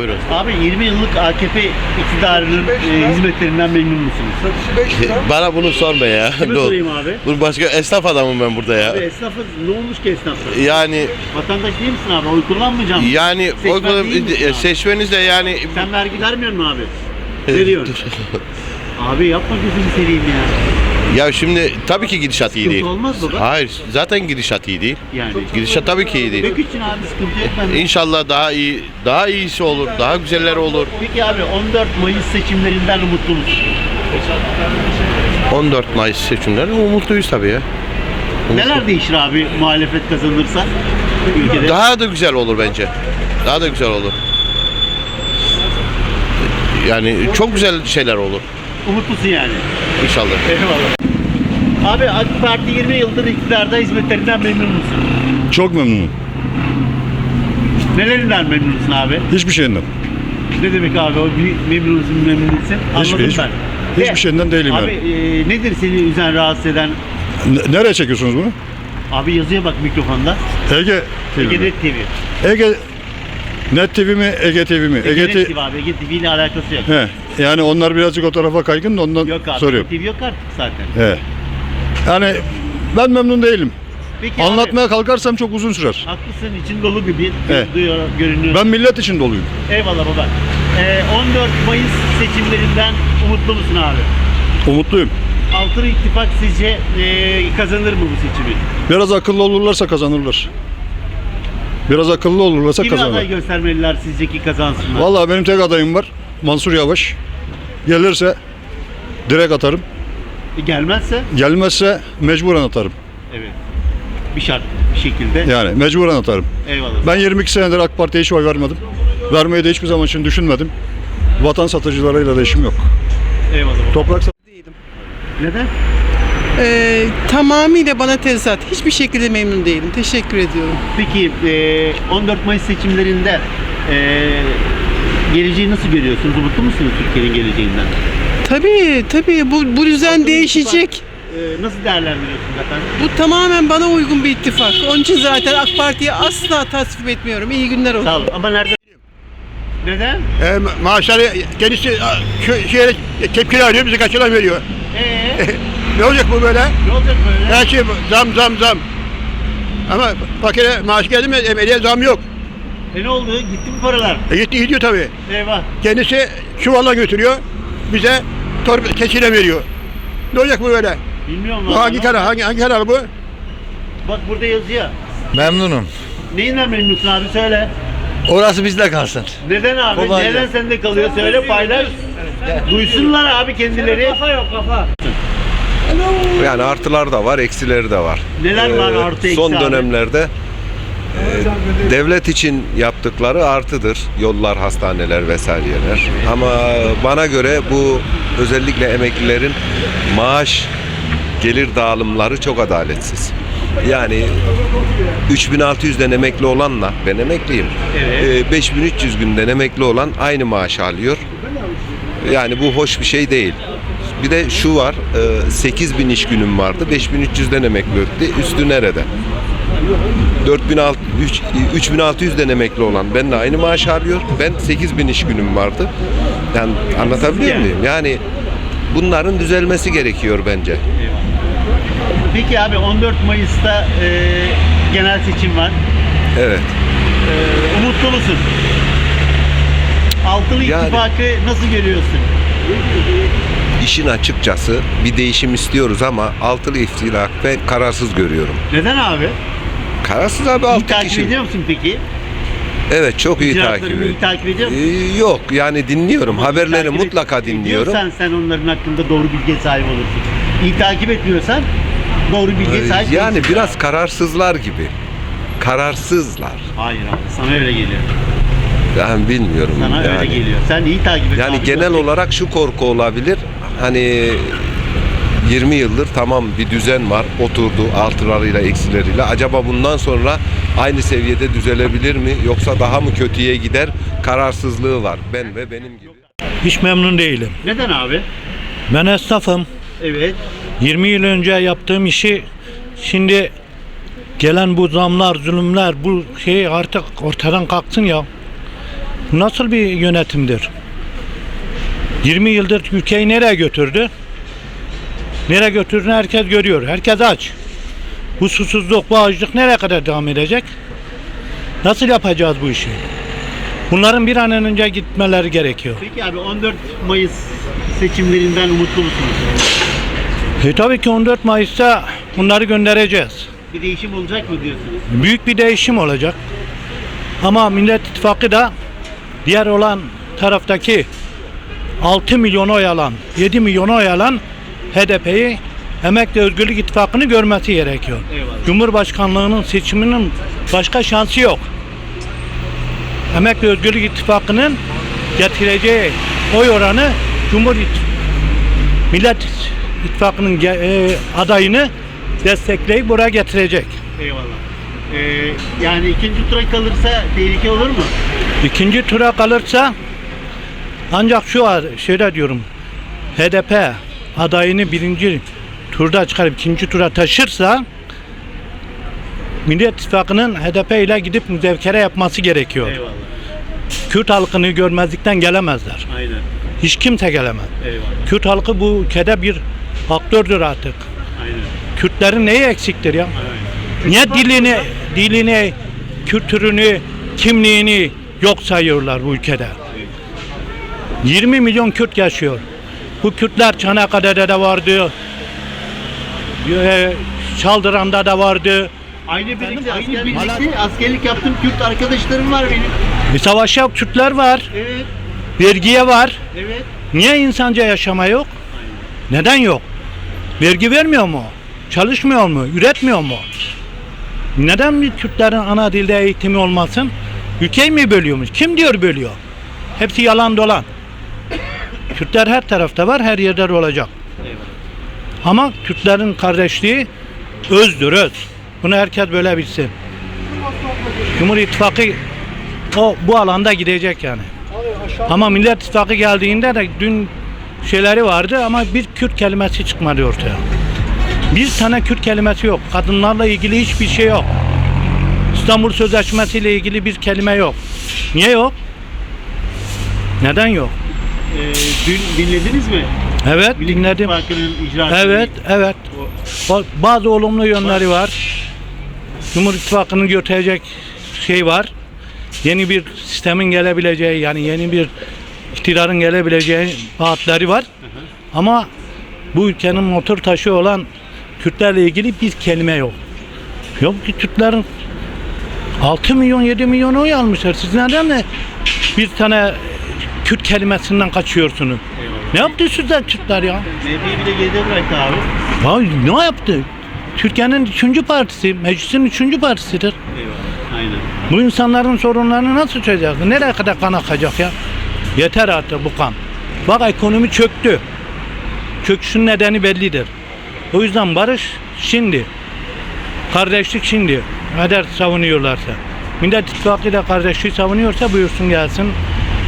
Buyurun. Abi 20 yıllık AKP iktidarının e, hizmetlerinden memnun musunuz? Satışı 5 lira. Bana bunu sorma ya. Kime Ne ol- sorayım abi? Bu başka esnaf adamım ben burada ya. Abi esnafız ne olmuş ki esnaflar? Yani Vatandaş değil misin abi? Oy kullanmayacağım. yani Seçmen o kadar değil misin abi? seçmeniz de yani Sen vergi vermiyor musun abi? Veriyorsun. abi yapma gözünü seveyim ya. Ya şimdi tabii ki gidişat iyi değil. olmaz baba. Hayır, zaten gidişat iyi değil. Yani. Gidişat tabii ki iyi değil. Bek için abi sıkıntı bende. İnşallah daha iyi, daha iyisi olur, daha güzelleri olur. Peki abi 14 Mayıs seçimlerinden umutlu musun? 14 Mayıs seçimleri umutluyuz tabii ya. Neler değişir abi muhalefet kazanırsa ülkede? Daha da güzel olur bence. Daha da güzel olur. Yani çok güzel şeyler olur Umutlusun yani. İnşallah. Eyvallah. Abi AK Parti 20 yıldır iktidarda hizmetlerinden memnun musun? Çok memnunum. Nelerinden memnunsun abi? Hiçbir şeyinden. Ne demek abi o bir memnunsun memnun değilsin? Anladım Hiçbir- ben. hiçbir De, şeyinden değilim Abi e, nedir seni üzen rahatsız eden? N- nereye çekiyorsunuz bunu? Abi yazıya bak mikrofonda. Ege TV Ege mi? Net TV. Ege Net TV mi? Ege TV mi? Ege, Ege, Net T- TV abi. Ege TV ile alakası yok. He. Yani onlar birazcık o tarafa kaygın da ondan Yok abi. soruyorum. TV yok artık zaten. He. Yani ben memnun değilim. Peki Anlatmaya kalkarsam çok uzun sürer. abi, haklısın için dolu gibi Evet. duyuyor, görünüyor. Ben millet için doluyum. Eyvallah baba. E, 14 Mayıs seçimlerinden umutlu musun abi? Umutluyum. Altılı İttifak sizce e, kazanır mı bu seçimi? Biraz akıllı olurlarsa kazanırlar. Biraz akıllı olurlarsa Kimi kazanırlar. aday göstermeliler sizce ki kazansınlar? Vallahi benim tek adayım var. Mansur Yavaş. Gelirse direkt atarım. E, gelmezse? Gelmezse mecburen atarım. Evet. Bir şart bir şekilde. Yani mecburen atarım. Eyvallah. Ben 22 senedir AK Parti'ye hiç oy vermedim. Vermeyi de hiçbir zaman için düşünmedim. Vatan satıcılarıyla da işim yok. Eyvallah. Toprak sat- Neden? Ee, tamamıyla bana tezat. Hiçbir şekilde memnun değilim. Teşekkür ediyorum. Peki e, 14 Mayıs seçimlerinde e, geleceği nasıl görüyorsunuz? Umutlu musunuz Türkiye'nin geleceğinden? Tabii tabii bu, bu düzen değişecek. E, nasıl değerlendiriyorsunuz efendim? Bu tamamen bana uygun bir ittifak. Onun için zaten AK Parti'yi asla tasvip etmiyorum. İyi günler olsun. Sağ olun. Ama nerede? Neden? E, maaşları kendisi şu şeye tepkili alıyor, bizi kaçıran veriyor. Ee, Ne olacak bu böyle? ne olacak böyle? Her şey zam zam zam. Ama fakire maaş geldi mi emeliye zam yok. E ne oldu? Gitti mi paralar? E gitti gidiyor tabii. Eyvah. Kendisi çuvalla götürüyor, bize torba keçile veriyor. Ne olacak bu böyle? Bilmiyorum Bu hangi kanal, hangi, hangi kanal bu? Bak burada yazıyor. Memnunum. Neyinden memnunsun abi söyle. Orası bizde kalsın. Neden abi? Kolay Neden gelsin. sende kalıyor? Söyle paylaş. Duysunlar abi kendileri. Kafa yok kafa. Yani artılar da var, eksileri de var. Neler var Ee, artı eksi Son abi? dönemlerde e, devlet için yaptıkları artıdır. Yollar, hastaneler vesaireler. Ama bana göre bu özellikle emeklilerin maaş gelir dağılımları çok adaletsiz. Yani 3600'den emekli olanla ben emekliyim. Evet. Ee, 5300 günden emekli olan aynı maaş alıyor. Yani bu hoş bir şey değil. Bir de şu var, e, 8000 iş günüm vardı, 5300'den emekli etti. Üstü nerede? 4600, üç- 3600'den emekli olan benimle aynı maaş alıyor. Ben 8000 iş günüm vardı. Yani anlatabiliyor Yani. muyum? Yani bunların düzelmesi gerekiyor bence. Peki abi 14 Mayıs'ta e, genel seçim var. Evet. E, umutlu musun? Altılı Yani- İttifakı nasıl görüyorsun? İşin açıkçası bir değişim istiyoruz ama altılı iftilak ben kararsız görüyorum. Neden abi? Kararsız abi İyi altı takip kişi. ediyor musun peki? Evet çok iyi İcraatlarını takip iyi takip ediyor musun? Ee, Yok yani dinliyorum. Ama iyi Haberleri takip et- mutlaka dinliyorum. ediyorsan sen onların hakkında doğru bilgiye sahip olursun. İyi takip etmiyorsan doğru bilgiye Ee, sahip Yani değilsin. biraz kararsızlar gibi. Kararsızlar. Hayır abi sana öyle geliyor. Ben bilmiyorum. Sana yani. öyle geliyor. Sen iyi takip et. Yani abi, genel olarak şu korku olabilir. Hani 20 yıldır tamam bir düzen var. Oturdu artılarıyla eksileriyle. Acaba bundan sonra aynı seviyede düzelebilir mi? Yoksa daha mı kötüye gider? Kararsızlığı var. Ben ve benim gibi. Hiç memnun değilim. Neden abi? Ben esnafım. Evet. 20 yıl önce yaptığım işi şimdi gelen bu zamlar, zulümler, bu şey artık ortadan kalksın ya. nasıl bir yönetimdir? 20 yıldır ülkeyi nereye götürdü? Nereye götürdüğünü herkes görüyor. Herkes aç. Bu susuzluk, bu açlık nereye kadar devam edecek? Nasıl yapacağız bu işi? Bunların bir an önce gitmeleri gerekiyor. Peki abi 14 Mayıs seçimlerinden umutlu musunuz? E tabii ki 14 Mayıs'ta bunları göndereceğiz. Bir değişim olacak mı diyorsunuz? Büyük bir değişim olacak. Ama Millet İttifakı da diğer olan taraftaki 6 milyon oy alan, 7 milyon oy alan HDP'yi Emek ve Özgürlük İttifakı'nı görmesi gerekiyor. Eyvallah. Cumhurbaşkanlığının seçiminin başka şansı yok. Emek ve Özgürlük İttifakı'nın getireceği oy oranı Cumhur Millet İttifakı'nın e, adayını destekleyip buraya getirecek. Eyvallah. Ee, yani ikinci tura kalırsa tehlike olur mu? İkinci tura kalırsa ancak şu var, şöyle diyorum. HDP adayını birinci turda çıkarıp ikinci tura taşırsa Millet İttifakı'nın HDP ile gidip müzevkere yapması gerekiyor. Eyvallah. Kürt halkını görmezlikten gelemezler. Aynen. Hiç kimse gelemez. Eyvallah. Kürt halkı bu ülkede bir aktördür artık. Aynen. Kürtlerin neyi eksiktir ya? Aynen. Niye dilini, dilini, kültürünü, kimliğini yok sayıyorlar bu ülkede? 20 milyon Kürt yaşıyor. Bu Kürtler Çanakkale'de de vardı. eee, Çaldıran'da da vardı. Aynı birlikte, aynı birlikte askerlik yaptığım Kürt arkadaşlarım var benim. Bir savaşa Kürtler var. Evet, Vergiye var. evet. Niye insanca yaşama yok? Neden yok? Vergi vermiyor mu? Çalışmıyor mu? Üretmiyor mu? Neden bir Kürtlerin ana dilde eğitimi olmasın? Ülkeyi mi bölüyormuş? Kim diyor bölüyor? Hepsi yalan dolan. Kürtler her tarafta var, her yerde de olacak. Ama Kürtlerin kardeşliği özdür, öz. Bunu herkes böyle bilsin. Cumhur İttifakı o bu alanda gidecek yani. Ama Millet İttifakı geldiğinde de dün şeyleri vardı ama bir Kürt kelimesi çıkmadı ortaya. Bir tane Kürt kelimesi yok. Kadınlarla ilgili hiçbir şey yok. İstanbul Sözleşmesi ile ilgili bir kelime yok. Niye yok? Neden yok? Ee, dün dinlediniz mi? Evet Millet dinledim. İcraatını. Evet, evet. Ba- Bazı olumlu yönleri var. Cumhur İttifakı'nın götürecek şey var. Yeni bir sistemin gelebileceği, yani yeni bir iktidarın gelebileceği vaatleri var. Ama bu ülkenin motor taşı olan Kürtlerle ilgili bir kelime yok. Yok ki Kürtlerin 6 milyon 7 milyon oy almışlar. Siz neden de bir tane Kürt kelimesinden kaçıyorsunuz? Ne yaptı sizler Kürtler ya? MHP'yi bile geride bıraktı abi. Ya ne yaptı? Türkiye'nin üçüncü partisi, meclisin üçüncü partisidir. Eyvallah. Aynen. Bu insanların sorunlarını nasıl çözecek? Nereye kadar kan akacak ya? Yeter artık bu kan. Bak ekonomi çöktü. Çöküşün nedeni bellidir. O yüzden barış şimdi. Kardeşlik şimdi. Eğer savunuyorlarsa. Millet İttifakı da kardeşliği savunuyorsa buyursun gelsin.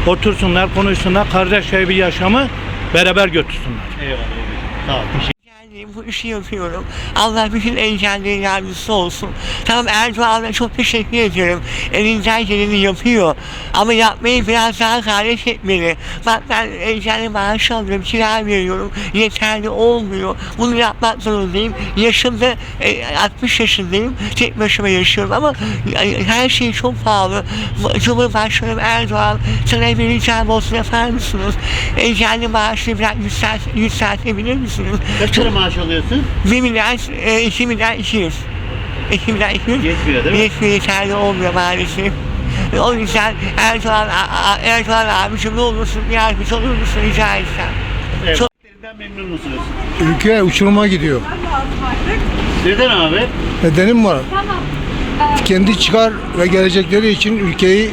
Otursunlar, konuşsunlar. Kardeş bir yaşamı beraber götürsünler. Eyvallah. ol. Teşekkür Engelli bu işi yapıyorum. Allah bütün engellilerin yardımcısı olsun. Tamam Erdoğan'a çok teşekkür ediyorum. Elinden geleni yapıyor. Ama yapmayı biraz daha gayret etmeli. Bak ben engelli maaş alıyorum, kira veriyorum. Yeterli olmuyor. Bunu yapmak zorundayım. Yaşımda e, 60 yaşındayım. Tek başıma yaşıyorum ama e, her şey çok pahalı. Cumhurbaşkanım Erdoğan sana vereceğim olsun yapar mısınız? Engelli maaşını biraz yükselt, yükseltebilir misiniz? Lira maaş alıyorsun? 1 milyar, e, 2 milyar 200. 2 milyar 200. Yetmiyor değil mi? Yetmiyor, yeterli olmuyor maalesef. O yüzden Erdoğan, Erdoğan abicim ne olursun yardımcı olur musun rica etsem. Evet. Çok- Çok... memnun musunuz? Ülke uçuruma gidiyor. Neden abi? Nedenim var. Kendi çıkar ve gelecekleri için ülkeyi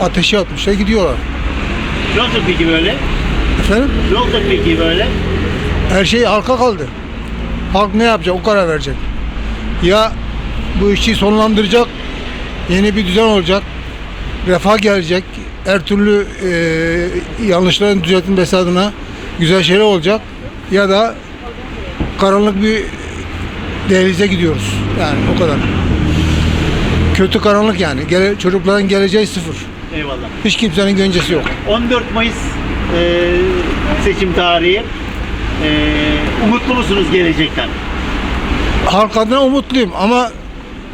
ateşe atmışlar gidiyorlar. Ne olacak peki böyle? Efendim? Ne olacak peki böyle? Her şey halka kaldı. Halk ne yapacak? O karar verecek. Ya bu işi sonlandıracak, yeni bir düzen olacak, refah gelecek, her türlü e, yanlışların düzeltilmesi adına güzel şeyler olacak ya da karanlık bir dehlize gidiyoruz. Yani o kadar. Kötü karanlık yani. Gele, çocukların geleceği sıfır. Eyvallah. Hiç kimsenin güvencesi yok. 14 Mayıs e, seçim tarihi. E, umutlu musunuz gelecekten? Halk adına umutluyum ama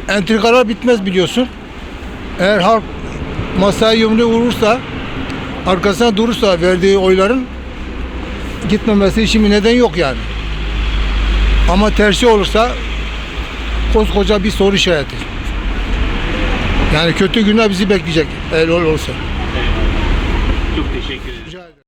entrikalar bitmez biliyorsun. Eğer halk masaya yumruğu vurursa, arkasına durursa verdiği oyların gitmemesi için bir neden yok yani. Ama tersi olursa koskoca bir soru işareti. Yani kötü günler bizi bekleyecek eğer olursa.